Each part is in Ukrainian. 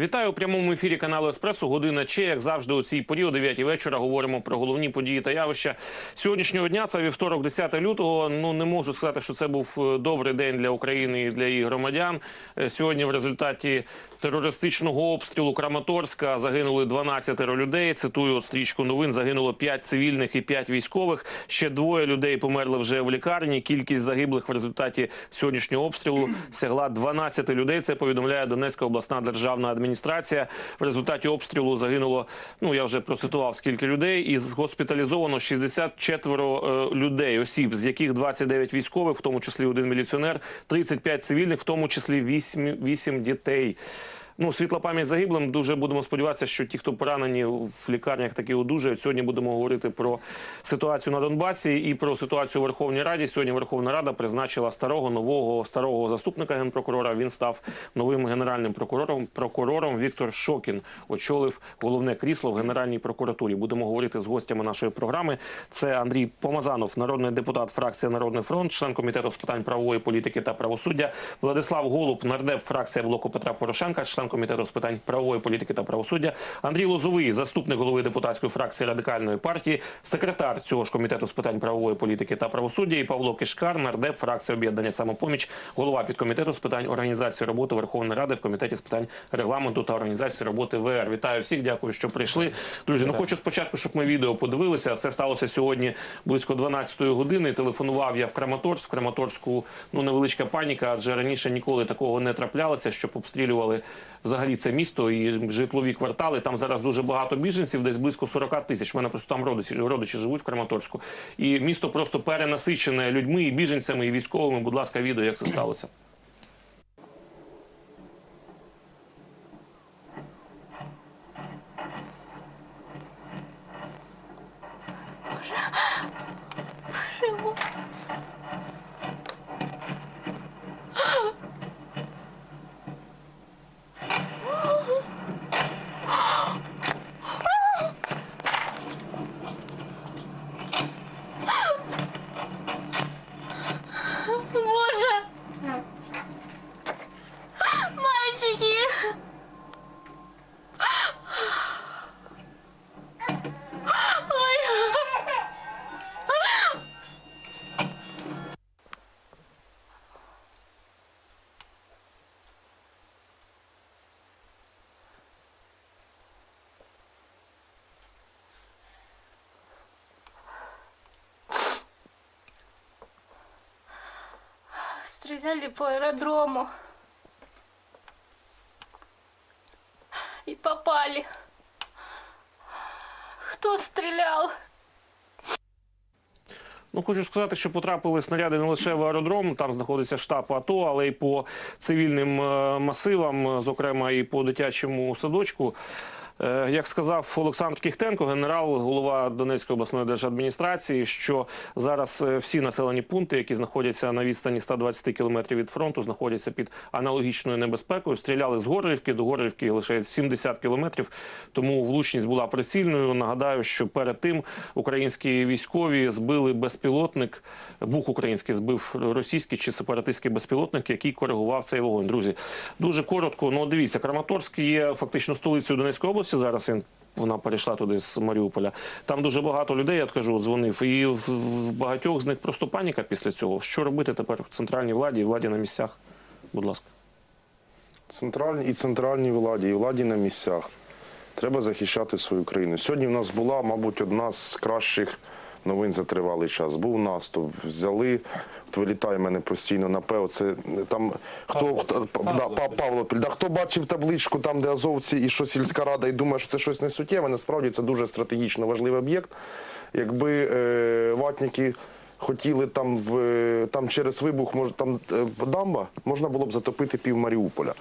Вітаю у прямому ефірі каналу Еспресо. Година Че, як завжди, у цій порі о 9 вечора говоримо про головні події та явища сьогоднішнього дня. Це вівторок, 10 лютого. Ну не можу сказати, що це був е, добрий день для України і для її громадян. Е, Сьогодні в результаті терористичного обстрілу Краматорська загинули 12 людей. Цитую стрічку новин. Загинуло 5 цивільних і 5 військових. Ще двоє людей померли вже в лікарні. Кількість загиблих в результаті сьогоднішнього обстрілу сягла 12 людей. Це повідомляє Донецька обласна державна адміністрація. В результаті обстрілу загинуло. Ну я вже процитував скільки людей, і госпіталізовано 64 е, людей, осіб, з яких 29 військових, в тому числі один міліціонер, 35 цивільних, в тому числі 8, 8 дітей. Ну, світла пам'ять загиблим. Дуже будемо сподіватися, що ті, хто поранені в лікарнях, таки одужають. Сьогодні будемо говорити про ситуацію на Донбасі і про ситуацію у Верховній Раді. Сьогодні Верховна Рада призначила старого нового старого заступника генпрокурора. Він став новим генеральним прокурором. Прокурором Віктор Шокін очолив головне крісло в Генеральній прокуратурі. Будемо говорити з гостями нашої програми. Це Андрій Помазанов, народний депутат фракція Народний фронт, член комітету з питань правової політики та правосуддя. Владислав Голуб, нардеп, фракція блоку Петра Порошенка, член комітету з питань правової політики та правосуддя. Андрій Лозовий, заступник голови депутатської фракції радикальної партії, секретар цього ж комітету з питань правової політики та правосуддя. І Павло Кишкар, нардеп, фракція об'єднання самопоміч, голова підкомітету з питань організації роботи Верховної Ради в комітеті з питань регламенту та організації роботи ВР. Вітаю всіх, дякую, що прийшли. Друзі, ну хочу спочатку, щоб ми відео подивилися. Це сталося сьогодні близько 12-ї години. Телефонував я в Краматорськ. В Краматорську ну невеличка паніка, адже раніше ніколи такого не траплялося, щоб обстрілювали взагалі це місто і житлові квартали. Там зараз дуже багато біженців, десь близько 40 тисяч. У мене просто там родичі, родичі живуть в Краматорську. І місто просто перенасичене людьми, і біженцями, і військовими. Будь ласка, відео, як це сталося. Стреляли по аэродрому. И попали. Кто стрелял? Ну, хочу сказати, що потрапили снаряди не лише в аеродром, там знаходиться штаб АТО, але й по цивільним е, масивам, зокрема і по дитячому садочку. Е, Як сказав Олександр Кіхтенко, генерал, голова Донецької обласної держадміністрації, що зараз е, всі населені пункти, які знаходяться на відстані 120 кілометрів від фронту, знаходяться під аналогічною небезпекою. Стріляли з Горлівки до Горлівки лише 70 кілометрів, тому влучність була прицільною. Нагадаю, що перед тим українські військові збили безпілотник. Бух український збив російський чи сепаратистський безпілотник, який коригував цей вогонь. Друзі, дуже коротко. Ну дивіться, Краматорськ є фактично столицею Донецької області. Зараз він. Вона перейшла туди з Маріуполя. Там дуже багато людей, я кажу, дзвонив. І в, багатьох з них просто паніка після цього. Що робити тепер в центральній владі і владі на місцях? Будь ласка. Центральній і центральній владі, і владі на місцях. Треба захищати свою країну. Сьогодні в нас була, мабуть, одна з кращих новин за тривалий час. Був наступ, взяли, от вилітає мене постійно на ПЕО. Це там хто хто- да, Павло, да, хто бачив табличку там, де азовці і що сільська рада, і думає, що це щось не суттєве. Насправді це дуже стратегічно важливий об'єкт. Якби е, ватники хотіли там в там через вибух, може там е, дамба, можна було б затопити пів Маріуполя.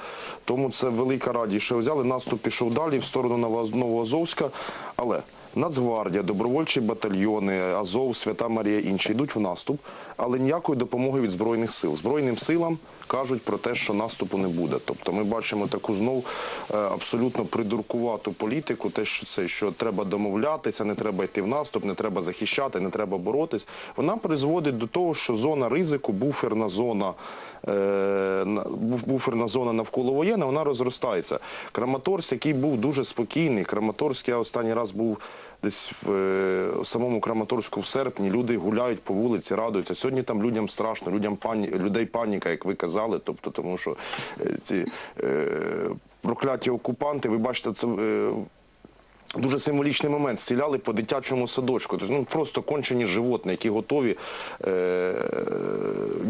Тому це велика радість, що взяли. Наступ пішов далі в сторону Новоазовська. Але Нацгвардія, добровольчі батальйони, Азов, Свята Марія інші йдуть в наступ. Але ніякої допомоги від збройних сил. Збройним силам кажуть про те, що наступу не буде. Тобто ми бачимо таку знов е, абсолютно придуркувату політику, те, що це що треба домовлятися, не треба йти в наступ, не треба захищати, не треба боротись. Вона призводить до того, що зона ризику, буферна зона, е, буферна зона навколо воєнна, вона розростається. Краматорськ, який був дуже спокійний, Краматорськ, я останній раз був десь в е, самому Краматорську в серпні. Люди гуляють по вулиці, радуються. Сьогодні там людям страшно, людям пані, людей паніка, як ви казали. Тобто, тому що е, ці е, прокляті окупанти, ви бачите, це. е, Дуже символічний момент. Стріляли по дитячому садочку. Тобто, ну, просто кончені животні, які готові, е,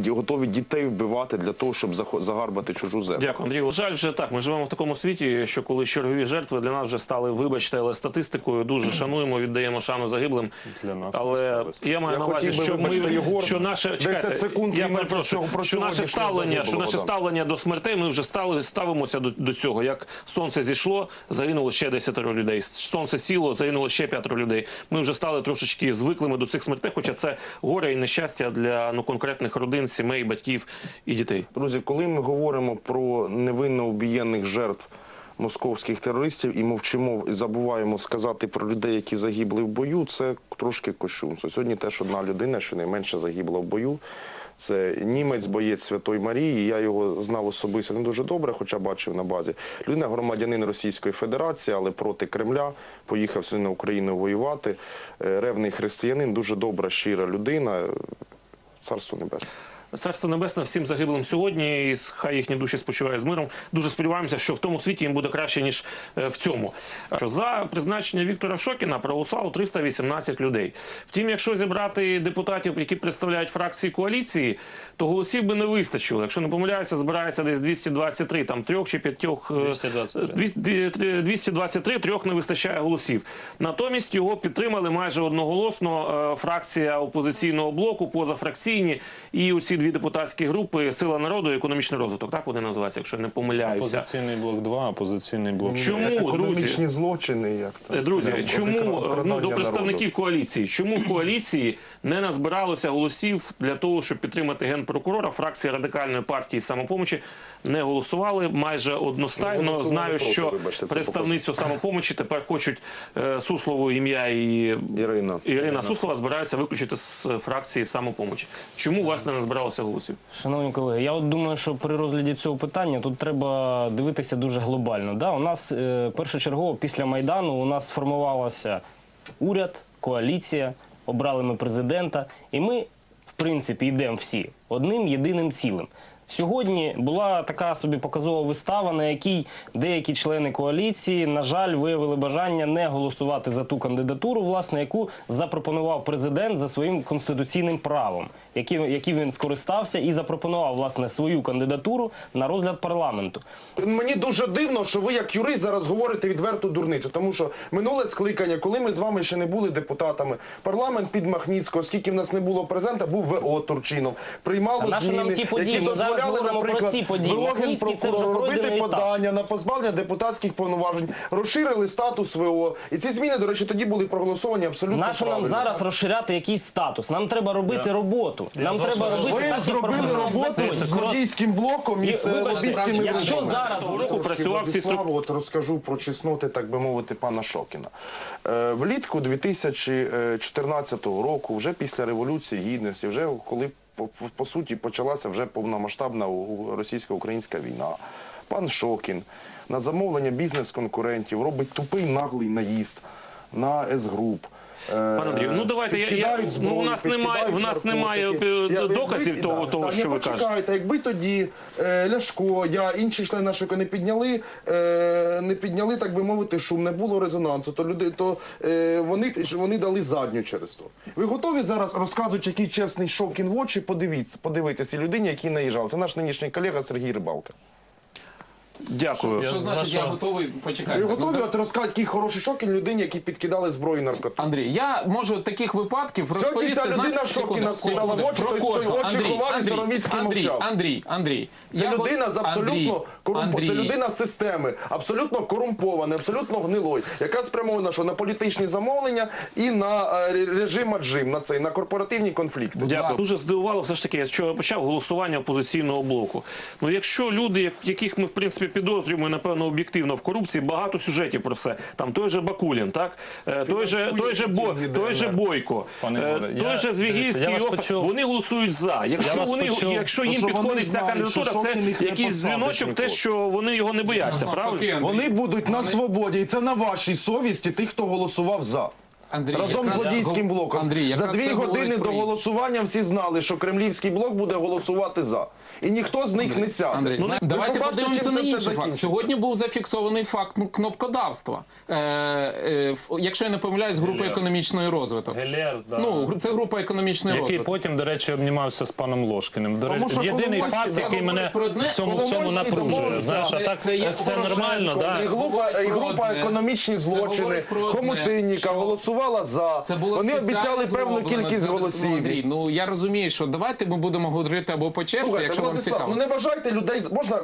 готові дітей вбивати для того, щоб загарбати чужу землю. Дякую, Андрію. Жаль, вже так. Ми живемо в такому світі, що коли чергові жертви для нас вже стали, вибачте, але статистикою дуже шануємо, віддаємо шану загиблим. Для нас але я маю Я на увазі, що ми Єгор, що наше 10 секунд я перепрошую, про цього- про що наше ставлення, що наше ставлення до смертей. Ми вже стали ставимося до, до цього. Як сонце зійшло, загинуло ще 10 людей. Сонце сіло, загинуло ще п'ятеро людей. Ми вже стали трошечки звиклими до цих смертей, хоча це горе і нещастя для ну конкретних родин, сімей, батьків і дітей. Друзі, коли ми говоримо про невинно убієнних жертв московських терористів і мовчимо і забуваємо сказати про людей, які загибли в бою, це трошки кощунство. Сьогодні теж одна людина, що найменше загибла в бою. Це німець, боєць Святої Марії. Я його знав особисто не дуже добре, хоча бачив на базі. Людина громадянин Російської Федерації, але проти Кремля. Поїхав сюди на Україну воювати. Е, Ревний християнин, дуже добра, щира людина. Царство небесне. Царство небесне всім загиблим сьогодні, і хай їхні душі спочивають з миром. Дуже сподіваємося, що в тому світі їм буде краще ніж е, в цьому. За призначення Віктора Шокіна проголосувало 318 людей. Втім, якщо зібрати депутатів, які представляють фракції коаліції, то голосів би не вистачило. Якщо не помиляюся, збирається десь 223, там трьох чи п'ятьох е, 223. 223, трьох не вистачає голосів. Натомість його підтримали майже одноголосно е, фракція опозиційного блоку, позафракційні і усі дві депутатські групи Сила народу і економічний розвиток. Так вони називаються, якщо я не помиляюся. Опозиційний блок 2, опозиційний блок Чому, Економічні друзі? злочини, як там, Е, Друзі, це, чому ну, до народу. представників коаліції? Чому в коаліції не назбиралося голосів для того, щоб підтримати генпрокурора? Фракція радикальної партії самопомочі не голосували майже одностайно. Ну, Знаю, проти, що вибачте, представницю самопомочі тепер хочуть е, Суслову ім'я і Ірина. Ірина Суслова збираються виключити з фракції самопомочі. Чому вас не назбиралося голосів? Шановні колеги, я от думаю, що при розгляді цього питання тут треба дивитися дуже глобально. Да, у нас е, першочергово після майдану у нас сформувалася уряд, коаліція, обрали ми президента, і ми, в принципі, йдемо всі одним єдиним цілим. Сьогодні була така собі показова вистава, на якій деякі члени коаліції, на жаль, виявили бажання не голосувати за ту кандидатуру, власне, яку запропонував президент за своїм конституційним правом, яким, яким він скористався і запропонував власне свою кандидатуру на розгляд парламенту. Мені дуже дивно, що ви як юрист зараз говорите відверту дурницю, тому що минуле скликання, коли ми з вами ще не були депутатами, парламент під Махніцького, оскільки в нас не було президента, був ВО Турчинов, приймало зміни, які зараз дозволяли, наприклад, вже прокурора робити подання на позбавлення депутатських повноважень, розширили статус ВО. І ці зміни, до речі, тоді були проголосовані абсолютно Нащо нам зараз розширяти якийсь статус? Нам треба робити роботу. Нам треба робити Ви так, зробили роботу з лобійським блоком і з лобійськими якщо зараз року працював всі от розкажу про чесноти, так би мовити, пана Шокіна. Е, влітку 2014 року, вже після Революції Гідності, вже коли по, суті почалася вже повномасштабна російсько-українська війна, пан Шокін на замовлення бізнес-конкурентів робить тупий наглий наїзд на С-груп. Пане Андрію, ну давайте, я- я- ну, у нас немає- в нас немає, е, доказів того- того, що ви кажете. Якби тоді е, Ляшко, я інші члени нашого не підняли, е, не підняли, так би мовити, шум, не було резонансу, то люди, то е, вони, вони дали задню через то. Ви готові зараз розказуючи, який чесний Шокін в очі, подивіться, подивитися людині, який наїжджав. Це наш нинішній колега Сергій Рибалка. Дякую. Що значить я готовий почекати? Ви готові от розказати такий хороший шокін людині, які підкидали зброю і наркоту? Андрій, я можу таких випадків Сьогодні розповісти. ця людина Шокіна секунду, вкидала в очі, той, очі Андрій, ховав, і Андрій, Сороміцький Андрій, мовчав. Андрій, Андрій. Це людина з абсолютно Андрій, Це людина системи, абсолютно корумпована, абсолютно гнилой, яка спрямована що на політичні замовлення і на е, режим аджим, на цей на корпоративні конфлікти. Дякую. Дуже здивувало все ж таки, з чого я почав голосування опозиційного блоку. Ну, якщо люди, яких ми в принципі підозрюємо, напевно, об'єктивно в корупції, багато сюжетів про все. Там той же Бакулін, так Е, той же, той же, Бо, той же Бойко, Пане е, той я- же Звігільський, вони голосують за. Якщо вони, почув. якщо їм підходить ця кандидатура, це якийсь дзвіночок, те, що вони його не бояться, правильно? Вони будуть на свободі, і це на вашій совісті тих, хто голосував за. Андрій, Разом з злодійським блоком. Андрій, за дві години до голосування всі знали, що кремлівський блок буде голосувати за. І ніхто з них не сяде. Андрій, Ну, давайте подивимося на інший факт. Сьогодні був зафіксований факт ну, кнопкодавства. Е, е, якщо я не помиляюсь, групи Гелєр. економічної розвиток. Гелєр, да. Ну, це група економічної який розвиток. потім, до речі, обнімався з паном Ложкіним. До Тому речі, що єдиний Коломойський факт, це який мене про одне, в цьому, в цьому Коломойський напружує. домовився. Знаєш, а Це- так це є все Порошенко. нормально, І да. група, говорить і група одне. економічні Це злочини, говорить про одне, Хомутинніка що- голосувала за. Це було Вони спеціально обіцяли певну зроблено. кількість Ну, голосів. Андрій, ну я розумію, що давайте ми будемо говорити або по черзі, Слухайте, якщо Владислав, ну не вважайте людей. Можна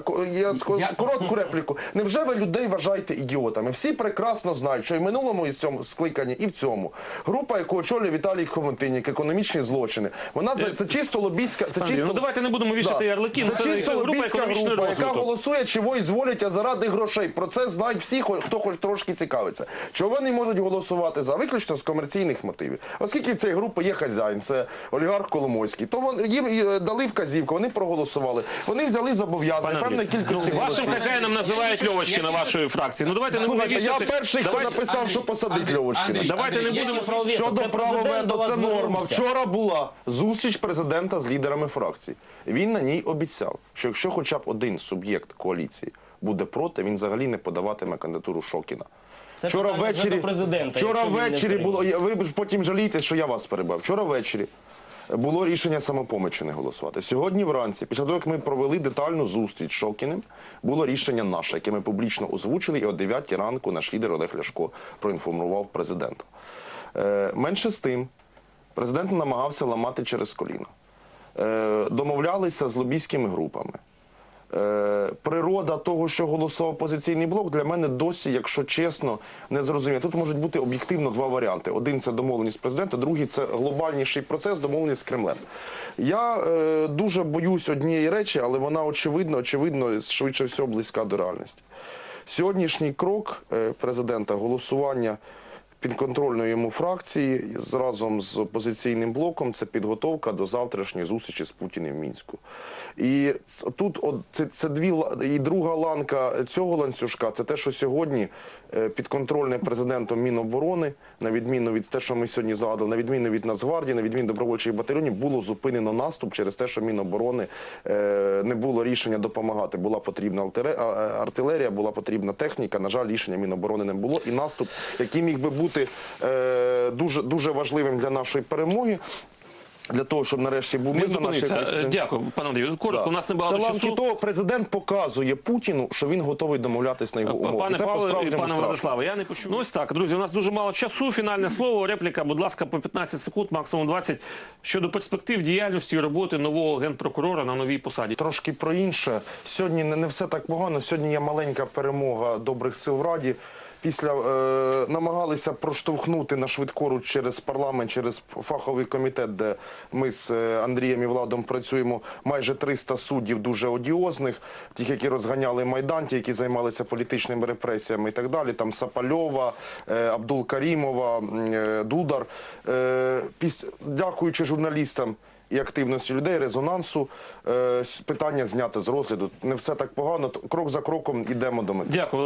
я коротку репліку? Невже ви людей вважаєте ідіотами? Всі прекрасно знають, що і в минулому і в цьому скликанні, і в цьому група, яку очолює Віталій Хомутинік, економічні злочини. Вона за це чисто лобійська. Це чисто ну давайте не будемо вішати ярлики. Це чисто лобійська група, яка голосує, чого і зволять, а заради грошей. Про це знають всі, хто хоч трошки цікавиться. Чого вони можуть голосувати за? Виключно з комерційних мотивів. Оскільки в цій групи є хазяїн, це олігарх Коломойський, то вон, їм е, дали вказівку, вони проголосували. Вони взяли зобов'язання певної кількості ну, голосів. вашим хазяїном називають Я Льовочкина вашої фракції. Ну давайте не будемо Слухайте, я вішати. перший, хто Давайте- написав, що посадить Андрій, Льовочкина. Давайте не будемо- Щодо вас це норма. Вчора була зустріч президента з лідерами фракцій. Він на ній обіцяв, що якщо хоча б один суб'єкт коаліції буде проти, він взагалі не подаватиме кандидатуру Шокіна. Це Вчора питання вже ввечері, до президента, вчора якщо він не ввечері було. я- Ви потім жалієте, що я вас перебав. Вчора ввечері було рішення самопомочі не голосувати. Сьогодні вранці, після того як ми провели детальну зустріч з Шокіним, було рішення наше, яке ми публічно озвучили, і о 9 ранку наш лідер Олег Ляшко проінформував президента. Е, менше з тим, президент намагався ламати через коліно. Е, домовлялися з лобійськими групами. Е, природа того, що голосував опозиційний блок, для мене досі, якщо чесно, не зрозуміє. Тут можуть бути об'єктивно два варіанти: один це домовленість президента, другий це глобальніший процес, домовленість з Кремлем. Я е, дуже боюсь однієї речі, але вона очевидно, очевидно, швидше всього близька до реальності. Сьогоднішній крок е, президента голосування підконтрольної йому фракції разом з опозиційним блоком це підготовка до завтрашньої зустрічі з Путіним в мінську. І тут от, це, це дві і друга ланка цього ланцюжка. Це те, що сьогодні е, підконтрольне президентом Міноборони, на відміну від те, що ми сьогодні згадали, на відміну від Нацгвардії, на відміну добровольчих батальйонів, було зупинено наступ через те, що Міноборони е, не було рішення допомагати. Була потрібна артилерія, була потрібна техніка. На жаль, рішення Міноборони не було. І наступ, який міг би бути е, дуже дуже важливим для нашої перемоги. Для того, щоб нарешті був мир на нашій. Е, Дякую, пане Андрію. Коротко, Да. у нас небагато Це часу. того, президент показує Путіну, що він готовий домовлятись на його умовах. Пане Павло і пане. Владиславе, я не почув. Ну ось так, друзі, у нас дуже мало часу. Фінальне слово, репліка, будь ласка, по 15 секунд, максимум 20, щодо перспектив діяльності і роботи нового генпрокурора на новій посаді. Трошки про інше. Сьогодні не, не все так погано. Сьогодні є маленька перемога добрих сил в Раді. Після е, намагалися проштовхнути на швидкоруч через парламент, через фаховий комітет, де ми з е, Андрієм і Владом працюємо. Майже 300 суддів дуже одіозних, тих, які розганяли майдан, ті, які займалися політичними репресіями і так далі. Там Сапальова, е, Абдул Карімова, е, Дудар. Е, піс... Дякуючи журналістам і активності людей, резонансу, е, питання зняти з розгляду. Не все так погано. Крок за кроком йдемо до мети. Дякую.